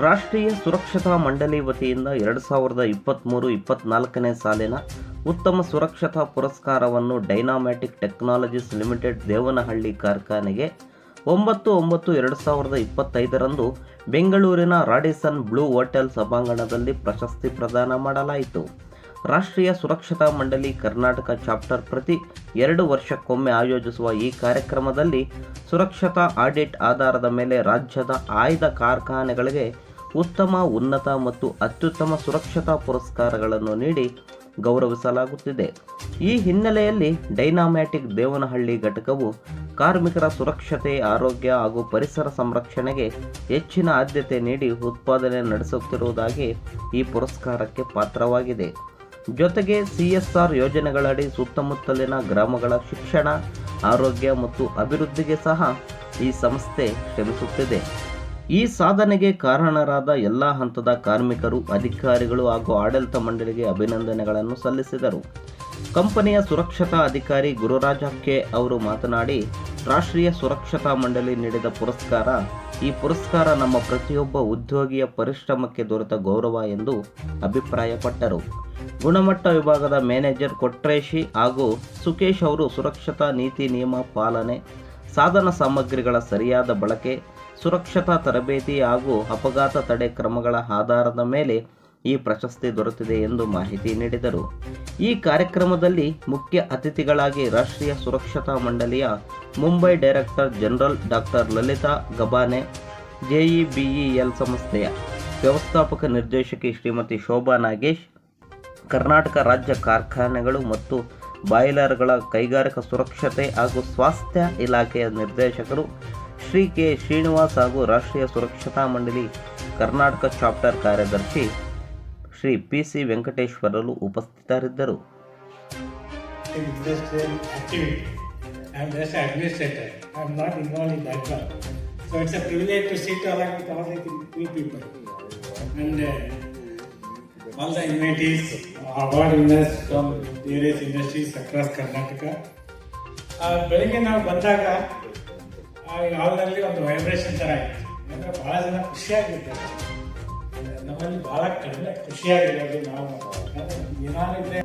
ರಾಷ್ಟ್ರೀಯ ಸುರಕ್ಷತಾ ಮಂಡಳಿ ವತಿಯಿಂದ ಎರಡು ಸಾವಿರದ ಇಪ್ಪತ್ತ್ಮೂರು ಇಪ್ಪತ್ತ್ನಾಲ್ಕನೇ ಸಾಲಿನ ಉತ್ತಮ ಸುರಕ್ಷತಾ ಪುರಸ್ಕಾರವನ್ನು ಡೈನಾಮ್ಯಾಟಿಕ್ ಟೆಕ್ನಾಲಜೀಸ್ ಲಿಮಿಟೆಡ್ ದೇವನಹಳ್ಳಿ ಕಾರ್ಖಾನೆಗೆ ಒಂಬತ್ತು ಒಂಬತ್ತು ಎರಡು ಸಾವಿರದ ಇಪ್ಪತ್ತೈದರಂದು ಬೆಂಗಳೂರಿನ ರಾಡಿಸನ್ ಬ್ಲೂ ಹೋಟೆಲ್ ಸಭಾಂಗಣದಲ್ಲಿ ಪ್ರಶಸ್ತಿ ಪ್ರದಾನ ಮಾಡಲಾಯಿತು. ರಾಷ್ಟ್ರೀಯ ಸುರಕ್ಷತಾ ಮಂಡಳಿ ಕರ್ನಾಟಕ ಚಾಪ್ಟರ್ ಪ್ರತಿ ಎರಡು ವರ್ಷಕ್ಕೊಮ್ಮೆ ಆಯೋಜಿಸುವ ಈ ಕಾರ್ಯಕ್ರಮದಲ್ಲಿ ಸುರಕ್ಷತಾ ಆಡಿಟ್ ಆಧಾರದ ಮೇಲೆ ರಾಜ್ಯದ ಆಯ್ದ ಕಾರ್ಖಾನೆಗಳಿಗೆ ಉತ್ತಮ, ಉನ್ನತ ಮತ್ತು ಅತ್ಯುತ್ತಮ ಸುರಕ್ಷತಾ ಪುರಸ್ಕಾರಗಳನ್ನು ನೀಡಿ ಗೌರವಿಸಲಾಗುತ್ತಿದೆ. ಈ ಹಿನ್ನೆಲೆಯಲ್ಲಿ ಡೈನಾಮ್ಯಾಟಿಕ್ ದೇವನಹಳ್ಳಿ ಘಟಕವು ಕಾರ್ಮಿಕರ ಸುರಕ್ಷತೆ, ಆರೋಗ್ಯ ಹಾಗೂ ಪರಿಸರ ಸಂರಕ್ಷಣೆಗೆ ಹೆಚ್ಚಿನ ಆದ್ಯತೆ ನೀಡಿ ಉತ್ಪಾದನೆ ನಡೆಸುತ್ತಿರುವುದಾಗಿ ಈ ಪುರಸ್ಕಾರಕ್ಕೆ ಪಾತ್ರವಾಗಿದೆ. ಜೊತೆಗೆ ಸಿಎಸ್ಆರ್ ಯೋಜನೆಗಳಡಿ ಸುತ್ತಮುತ್ತಲಿನ ಗ್ರಾಮಗಳ ಶಿಕ್ಷಣ, ಆರೋಗ್ಯ ಮತ್ತು ಅಭಿವೃದ್ಧಿಗೆ ಸಹ ಈ ಸಂಸ್ಥೆ ಶ್ರಮಿಸುತ್ತಿದೆ. ಈ ಸಾಧನೆಗೆ ಕಾರಣರಾದ ಎಲ್ಲ ಹಂತದ ಕಾರ್ಮಿಕರು, ಅಧಿಕಾರಿಗಳು ಹಾಗೂ ಆಡಳಿತ ಮಂಡಳಿಗೆ ಅಭಿನಂದನೆಗಳನ್ನು ಸಲ್ಲಿಸಿದರು. ಕಂಪನಿಯ ಸುರಕ್ಷತಾ ಅಧಿಕಾರಿ ಗುರುರಾಜ ಕೆ. ಅವರು ಮಾತನಾಡಿ, ರಾಷ್ಟ್ರೀಯ ಸುರಕ್ಷತಾ ಮಂಡಳಿ ನೀಡಿದ ಪುರಸ್ಕಾರ ಈ ಪುರಸ್ಕಾರ ನಮ್ಮ ಪ್ರತಿಯೊಬ್ಬ ಉದ್ಯೋಗಿಯ ಪರಿಶ್ರಮಕ್ಕೆ ದೊರೆತ ಗೌರವ ಎಂದು ಅಭಿಪ್ರಾಯಪಟ್ಟರು. ಗುಣಮಟ್ಟ ವಿಭಾಗದ ಮ್ಯಾನೇಜರ್ ಕೊಟ್ರೇಶಿ ಹಾಗೂ ಸುಕೇಶ್ ಅವರು ಸುರಕ್ಷತಾ ನೀತಿ ನಿಯಮ ಪಾಲನೆ, ಸಾಧನ ಸಾಮಗ್ರಿಗಳ ಸರಿಯಾದ ಬಳಕೆ, ಸುರಕ್ಷತಾ ತರಬೇತಿ ಹಾಗೂ ಅಪಘಾತ ತಡೆ ಕ್ರಮಗಳ ಆಧಾರದ ಮೇಲೆ ಈ ಪ್ರಶಸ್ತಿ ದೊರೆತಿದೆ ಎಂದು ಮಾಹಿತಿ ನೀಡಿದರು. ಈ ಕಾರ್ಯಕ್ರಮದಲ್ಲಿ ಮುಖ್ಯ ಅತಿಥಿಗಳಾಗಿ ರಾಷ್ಟ್ರೀಯ ಸುರಕ್ಷತಾ ಮಂಡಳಿಯ Mumbai director general doctor Lalita Gabane ಜೆಇಬಿಇಎಲ್ ಸಂಸ್ಥೆಯ ವ್ಯವಸ್ಥಾಪಕ ನಿರ್ದೇಶಕಿ ಶ್ರೀಮತಿ ಶೋಭಾ ನಾಗೇಶ್, ಕರ್ನಾಟಕ ರಾಜ್ಯ ಕಾರ್ಖಾನೆಗಳು ಮತ್ತು ಬಾಯ್ಲರ್ಗಳ ಕೈಗಾರಿಕಾ ಸುರಕ್ಷತೆ ಹಾಗೂ ಸ್ವಾಸ್ಥ್ಯ ಇಲಾಖೆಯ ನಿರ್ದೇಶಕರು ಶ್ರೀ ಕೆ. ಶ್ರೀನಿವಾಸ್ ಹಾಗೂ ರಾಷ್ಟ್ರೀಯ ಸುರಕ್ಷತಾ ಮಂಡಳಿ ಕರ್ನಾಟಕ ಚಾಪ್ಟರ್ ಕಾರ್ಯದರ್ಶಿ ಶ್ರೀ ಪಿ. ಸಿ. ವೆಂಕಟೇಶ್ವರರು ಉಪಸ್ಥಿತರಿದ್ದರು. I am just an administrator. I am not involved in that one. So it's a privilege to sit along with all the new people. And uh, all the invitees, award winners from various industries across Karnataka. ಬೆಳಿಗ್ಗೆ ನಾವು ಬಂದಾಗ ಹಾಲ್ನಲ್ಲಿ ಒಂದು vibration ಥರ ಇತ್ತು ಯಾಕಂದ್ರೆ ಭಾಳ ಜನ ಖುಷಿಯಾಗಿರ್ತಾರೆ ನಮ್ಮಲ್ಲಿ ಭಾಳ ಕಡಿಮೆ ಖುಷಿಯಾಗಿರೋದು ನಾವು ಏನಾರಿದ್ರೆ